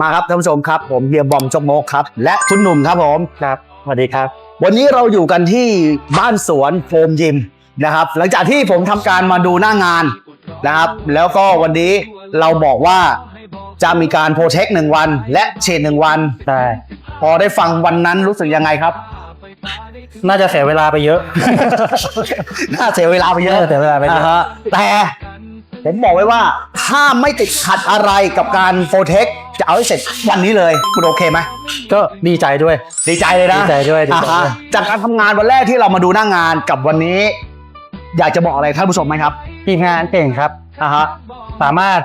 มาครับท่านผู้ชมครับ ผมเฮียบอมจกมกครับ และคุณหนุ่มครับผมครับสวัสดีครับ วันนี้เราอยู่กันที่บ้านสวนโฟมยิมนะครับ หลังจากที่ผมทำการมาดูหน้างานนะครับ แล้วก็วันนี้เราบอกว่าจะมีการโปรเทคหนึ่งวัน และเชนหนึ่งวันได้พอได้ฟังวันนั้นรู้สึกยังไงครับ น่าจะเสียเวลาไปเยอะ น่าเสียเวลาไปเยอะน่าเสียเวลาไปเยอะาฮแต่ผมบอกไว้ว่าถ้าไม่ติดขัดอะไรกับการโปรเทค จะเอาให้เสร็จวันนี้เลยคุณโอเคไหมก็ดีใจด้วย ดีใจเลยนะดีใจด้วยดีใจด้วย อ่าฮะจากการทำงานวันแรกที่เรามาดูหน้างานกับวันนี้ อยากจะบอกอะไรท่านผู้ชมไหมครับทีมงานเก่งครับ อ่าฮะสามารถ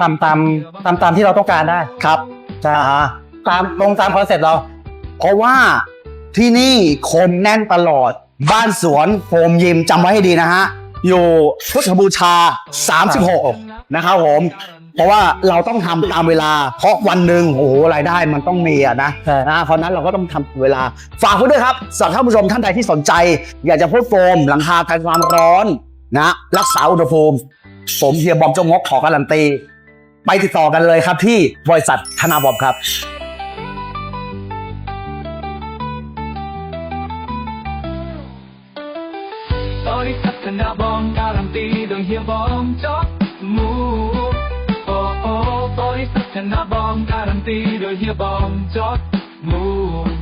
ทำตามทำตามที่เราต้องการได้ครับใช่อ่าฮะตามตรงตามคอนเซ็ปต์เรา เพราะว่าที่นี่คนแน่นตลอดบ้านสวนโฟมยิมจำไว้ให้ดีนะฮะ อยู่พุทธบูชา 36 นะครับผม เพราะว่าเราต้องทำตามเวลา เพราะวันหนึ่งโอ้โหรายได้มันต้องมีอะนะใช่ นะเพราะฉะนั้นเราก็ต้องทำเวลา ฝากไว้ด้วยครับสำหรับท่านผู้ชมท่านใดที่สนใจ อยากจะพ่นโฟมหลังคากันความร้อนนะรักษาอุณหภูมิ ผมเฮียบอมจงงกขอการันตี ไปติดต่อกันเลยครับที่บริษัทธนาบอมครับ នដល់បងការំទីដូចហៀបងចប់មូអូអូអូស្ថានដល់បងការំទីដូចហៀបងចប់មូ